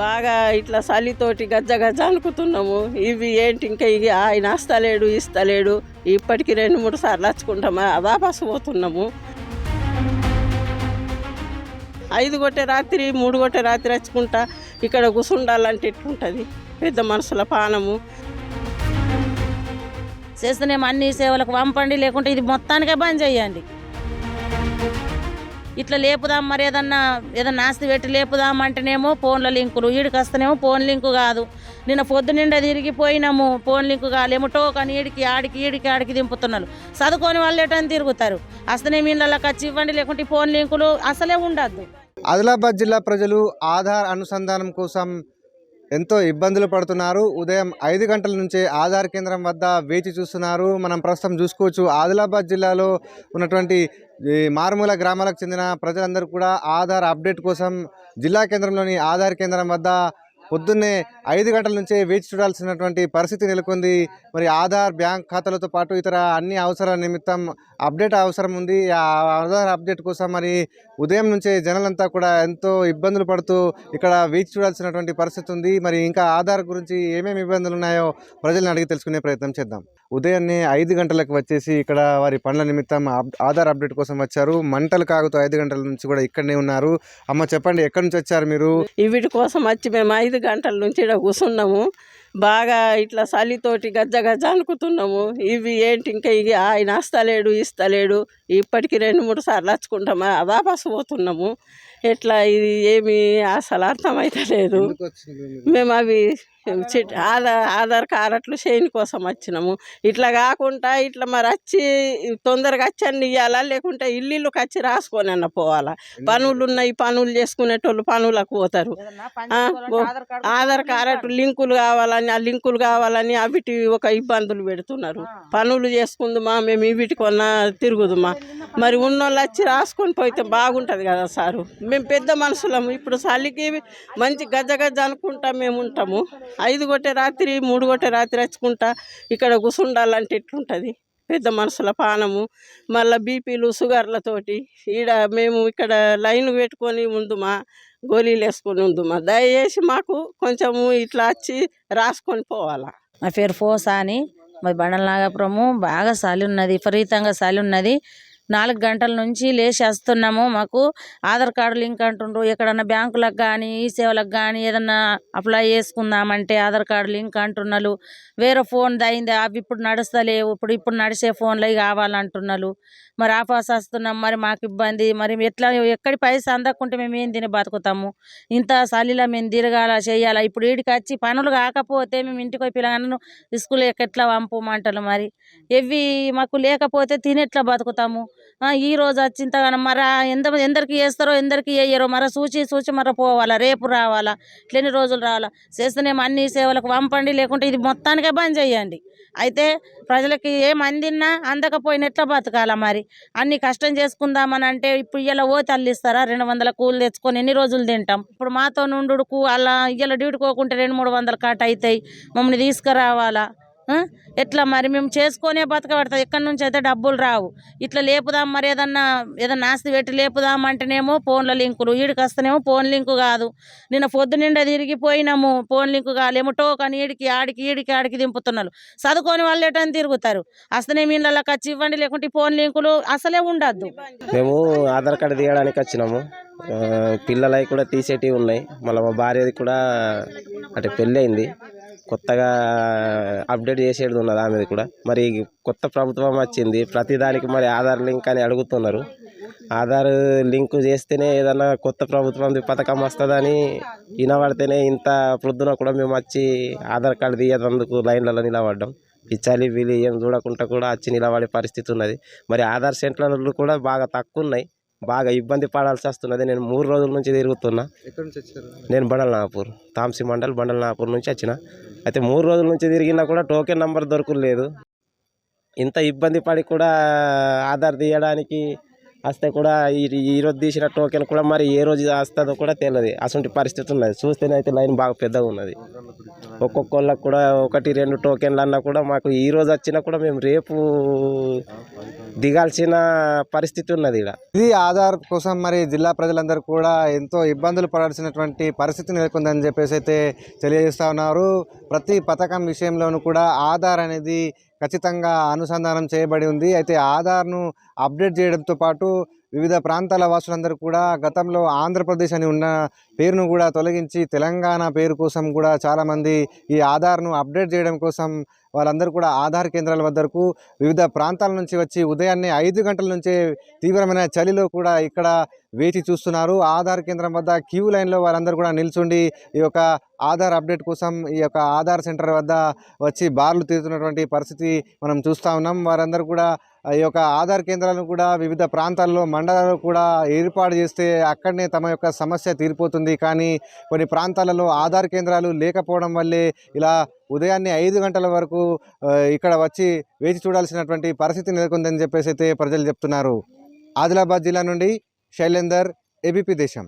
బాగా ఇట్లా చలితోటి గజ్జ గజ్జ అనుకుతున్నాము. ఇవి ఏంటి ఇంకా ఇవి ఆయన వస్తలేడు ఇస్తలేడు ఇప్పటికి రెండు మూడు సార్లు వచ్చుకుంటాము వాపస్ పోతున్నాము. ఐదు గొట్టె రాత్రి మూడు గొట్టె రాత్రి వచ్చుకుంటా ఇక్కడ కూసుండాలంటే ఎట్లుంటుంది? పెద్ద మనుషుల పానము. చేస్తేనేమో అన్ని సేవలకు పంపండి లేకుంటే ఇది మొత్తానికే బంద్ చేయండి. ఇట్లా లేపుదాం మరి ఏదన్నా ఏదన్నా ఆస్తి పెట్టి లేపుదాం అంటేనేమో ఫోన్ల లింకులు. ఈడికి వస్తేనేమో ఫోన్ లింకు కాదు. నిన్న పొద్దునిండా తిరిగిపోయినాము ఫోన్ లింకు కాలేమో. టోకన్ ఈడికి ఆడికి ఈడికి ఆడికి దింపుతున్నారు. చదువుకొని వాళ్ళు ఎటని తిరుగుతారు? వస్తేనేమో ఇళ్ళకి వచ్చి ఇవ్వండి లేకుంటే ఫోన్ లింకులు అసలే ఉండద్దు. ఆదిలాబాద్ జిల్లా ప్రజలు ఆధార్ అనుసంధానం కోసం ఎంతో ఇబ్బందులు పడుతున్నారు. ఉదయం ఐదు గంటల నుంచే ఆధార్ కేంద్రం వద్ద వేచి చూస్తున్నారు. మనం ప్రస్తుతం చూసుకోవచ్చు ఆదిలాబాద్ జిల్లాలో ఉన్నటువంటి మారుమూల గ్రామాలకు చెందిన ప్రజలందరూ కూడా ఆధార్ అప్డేట్ కోసం జిల్లా కేంద్రంలోని ఆధార్ కేంద్రం వద్ద పొద్దున్నే ఐదు గంటల నుంచే వేచి చూడాల్సినటువంటి పరిస్థితి నెలకొంది. మరి ఆధార్ బ్యాంక్ ఖాతాలతో పాటు ఇతర అన్ని అవసరాల నిమిత్తం అప్డేట్ అవసరం ఉంది. ఆ ఆధార్ అప్డేట్ కోసం మరి ఉదయం నుంచే జనాలంతా కూడా ఎంతో ఇబ్బందులు పడుతూ ఇక్కడ వేచి చూడాల్సినటువంటి పరిస్థితి ఉంది. మరి ఇంకా ఆధార్ గురించి ఏమేమి ఇబ్బందులు ఉన్నాయో ప్రజలను అడిగి తెలుసుకునే ప్రయత్నం చేద్దాం. ఉదయాన్నే ఐదు గంటలకు వచ్చేసి ఇక్కడ వారి పనుల నిమిత్తం ఆధార్ అప్డేట్ కోసం వచ్చారు. మంటలు కాగుతూ ఐదు గంటల నుంచి కూడా ఇక్కడనే ఉన్నారు. అమ్మ చెప్పండి ఎక్కడి నుంచి వచ్చారు మీరు? వీటి కోసం వచ్చి మేము ఐదు గంటల నుంచి ఇక్కడ కూర్చున్నాము. బాగా ఇట్లా చలితోటి గజ్జ గజ్జ అనుకుతున్నాము ఇవి ఏంటి ఇంకా ఇవి ఆయన వస్తలేడు ఇస్తలేడు ఇప్పటికి రెండు మూడు సార్లు వచ్చుకుంటాము వాపస్ పోతున్నాము. ఎట్లా ఇది ఏమి అసలు మీరు? మేము అవి ఆధార్ ఆధార్ కార్డులు చేయని కోసం వచ్చినాము. ఇట్లా కాకుండా ఇట్లా మరి వచ్చి తొందరగా వచ్చి అన్ని ఇవ్వాలా లేకుంటే ఇల్లుకి వచ్చి రాసుకొని అన్న పోవాలా? పనులు ఉన్నాయి పనులు చేసుకునేటోళ్ళు పనులకు పోతారు. ఆధార్ కార్డు లింకులు కావాలని ఆ లింకులు కావాలని అవిటి ఒక ఇబ్బందులు పెడుతున్నారు. పనులు చేసుకుందుమా? మేము ఇవిటి కొన్న తిరుగుదుమా? మరి ఉన్నోళ్ళు వచ్చి రాసుకొని పోతే బాగుంటుంది కదా సారు. మేము పెద్ద మనుషులము. ఇప్పుడు చలికి మంచి గజ్జ గజ్జ అనుకుంటా మేము ఉంటాము. ఐదు గొట్టె రాత్రి మూడు గొట్టె రాత్రి వచ్చుకుంటా ఇక్కడ కూసుండాలంటే ఎట్లుంటుంది? పెద్ద మనుషుల పానము. మళ్ళీ బీపీలు షుగర్లతోటి ఈడ మేము ఇక్కడ లైన్ పెట్టుకొని ఉందుమా గోళీలు వేసుకొని ఉందుమా దయచేసి మాకు కొంచెము ఇట్లా వచ్చి రాసుకొని పోవాలా. నా పేరు ఫోసా అని మరి బండల నాగపురము బాగా చలి ఉన్నది విపరీతంగా చలి ఉన్నది నాలుగు గంటల నుంచి లేచి వస్తున్నాము మాకు ఆధార్ కార్డు లింక్ అంటుండ్రు. ఎక్కడన్నా బ్యాంకులకు కానీ ఈ సేవలకు కానీ ఏదన్నా అప్లై చేసుకుందామంటే ఆధార్ కార్డు లింక్ అంటున్నారు వేరే ఫోన్ దయింది అవి ఇప్పుడు నడుస్తలేవు. ఇప్పుడు ఇప్పుడు నడిచే ఫోన్లు అవి కావాలంటున్నారు మరి ఆఫాస్ వస్తున్నాం. మరి మాకు ఇబ్బంది. మరి ఎట్లా ఎక్కడి పైసలు అందకుంటే మేము ఏం తిని బతుకుతాము? ఇంత చలిలో మేము తిరగాల చేయాలా? ఇప్పుడు వీడికి వచ్చి పనులు కాకపోతే మేము ఇంటికి పోయి పిల్లగాను స్కూల్ ఎట్లా పంపమంటారు మరి? ఇవి మాకు లేకపోతే తిని ఎట్లా బతుకుతాము? ఈ రోజు వచ్చి ఇంతగానో ఎంత ఎందరికి చేస్తారో ఎందరికి వేయరో మరి సూచి సూచి మరి పోవాలా రేపు రావాలా ఇట్లని రోజులు రావాలా. చేస్తేనేమో అన్ని సేవలకు పంపండి లేకుంటే ఇది మొత్తానికే బంద్ చేయండి. అయితే ప్రజలకి ఏం అందినా అందకపోయిన ఎట్లా బతకాలా మరి? అన్ని కష్టం చేసుకుందామని అంటే ఇప్పుడు ఇలా ఓ తల్లిస్తారా రెండు వందల కూలు తెచ్చుకొని ఎన్ని రోజులు తింటాం? ఇప్పుడు మాతో నుండుకు అలా ఇలా డ్యూటీ పోకుంటే రెండు మూడు వందల కాట అవుతాయి మమ్మల్ని తీసుకురావాలా? ఎట్లా మరి మేము చేసుకొనే బతకబడతాం. ఎక్కడి నుంచి అయితే డబ్బులు రావు. ఇట్లా లేపుదాం మరి ఏదన్నా ఏదన్నా ఆస్తి పెట్టి లేపుదాం అంటేనేమో ఫోన్ల లింకులు. ఈడికి వస్తేనేమో ఫోన్ లింకు కాదు. నిన్న పొద్దు నిండా తిరిగిపోయినాము ఫోన్ లింకు కాలేమో. టోకన్ ఈడికి ఆడికి ఈడికి ఆడికి దింపుతున్నారు. చదువుకొని వాళ్ళు ఎటని తిరుగుతారు? వస్తేనేమో ఇళ్ళకి వచ్చి ఇవ్వండి. లేకుంటే ఫోన్ లింకులు అసలే ఉండద్దు. మేము ఆధార్ కార్డు తీయడానికి వచ్చినాము. పిల్లలవి కూడా తీసేటివి ఉన్నాయి. మళ్ళీ మా భార్యది కూడా అంటే పెళ్ళి అయింది కొత్తగా అప్డేట్ చేసేది ఉన్నది ఆమెది కూడా. మరి కొత్త ప్రభుత్వం వచ్చింది. ప్రతిదానికి మరి ఆధార్ లింక్ అని అడుగుతున్నారు. ఆధార్ లింక్ చేస్తేనే ఏదన్నా కొత్త ప్రభుత్వం పథకం వస్తుందని వినబడితేనే ఇంత ప్రొద్దున కూడా మేము వచ్చి ఆధార్ కార్డు తీయదందుకు లైన్లలో నిలబడ్డాం. పిచ్చాలి వీళ్ళు ఏం చూడకుండా కూడా వచ్చి నిలబడే పరిస్థితి ఉన్నది. మరి ఆధార్ సెంటర్లు కూడా బాగా తక్కువ ఉన్నాయి. బాగా ఇబ్బంది పడాల్సి వస్తున్నది. నేను మూడు రోజుల నుంచి తిరుగుతున్నా. నేను బండల్ నాగపూర్ తాంసీ మండల్ బండల్ నాగపూర్ నుంచి వచ్చిన. అయితే మూడు రోజుల నుంచి తిరిగినా కూడా టోకెన్ నంబర్ దొరకలేదు. ఇంత ఇబ్బంది పడి కూడా ఆధార్ తీయడానికి వస్తే కూడా ఈ ఈ రోజు తీసిన టోకెన్ కూడా మరి ఏ రోజు వస్తుందో కూడా తెలియదు. అటువంటి పరిస్థితి ఉన్నది. చూస్తేనే అయితే లైన్ బాగా పెద్దగా ఉన్నది. ఒక్కొక్కళ్ళకి కూడా ఒకటి రెండు టోకెన్లు అన్నా కూడా మాకు ఈ రోజు వచ్చినా కూడా మేము రేపు దిగాల్సిన పరిస్థితి ఉన్నది ఇక్కడ ఇది ఆధార్ కోసం మరి జిల్లా ప్రజలందరూ కూడా ఎంతో ఇబ్బందులు పడాల్సినటువంటి పరిస్థితి నెలకొందని చెప్పేసి అయితే తెలియజేస్తా ఉన్నారు. ప్రతి పథకం విషయంలోనూ కూడా ఆధార్ అనేది ఖచ్చితంగా అనుసంధానం చేయబడి ఉంది. అయితే ఆధార్ను అప్డేట్ చేయడంతో పాటు వివిధ ప్రాంతాల వాసులందరూ కూడా గతంలో ఆంధ్రప్రదేశ్ అని ఉన్న పేరును కూడా తొలగించి తెలంగాణ పేరు కోసం కూడా చాలామంది ఈ ఆధార్ను అప్డేట్ చేయడం కోసం వాళ్ళందరూ కూడా ఆధార్ కేంద్రాల వద్దకు వివిధ ప్రాంతాల నుంచి వచ్చి ఉదయాన్నే ఐదు గంటల నుంచే తీవ్రమైన చలిలో కూడా ఇక్కడ వేచి చూస్తున్నారు. ఆధార్ కేంద్రం వద్ద క్యూ లైన్లో వాళ్ళందరూ కూడా నిల్చుండి ఈ యొక్క ఆధార్ అప్డేట్ కోసం ఈ యొక్క ఆధార్ సెంటర్ వద్ద వచ్చి బార్లు తీరుతున్నటువంటి పరిస్థితి మనం చూస్తూ ఉన్నాం. వారందరూ కూడా ఈ యొక్క ఆధార్ కేంద్రాలను కూడా వివిధ ప్రాంతాల్లో మండలాలు కూడా ఏర్పాటు చేస్తే అక్కడనే తమ యొక్క సమస్య తీరిపోతుంది. కానీ కొన్ని ప్రాంతాలలో ఆధార్ కేంద్రాలు లేకపోవడం వల్లే ఇలా ఉదయాన్నే ఐదు గంటల వరకు ఇక్కడ వచ్చి వేచి చూడాల్సినటువంటి పరిస్థితి నెలకొందని చెప్పేసి అయితే ప్రజలు చెప్తున్నారు. ఆదిలాబాద్ జిల్లా నుండి శైలేందర్ ఏబీపీ దేశం.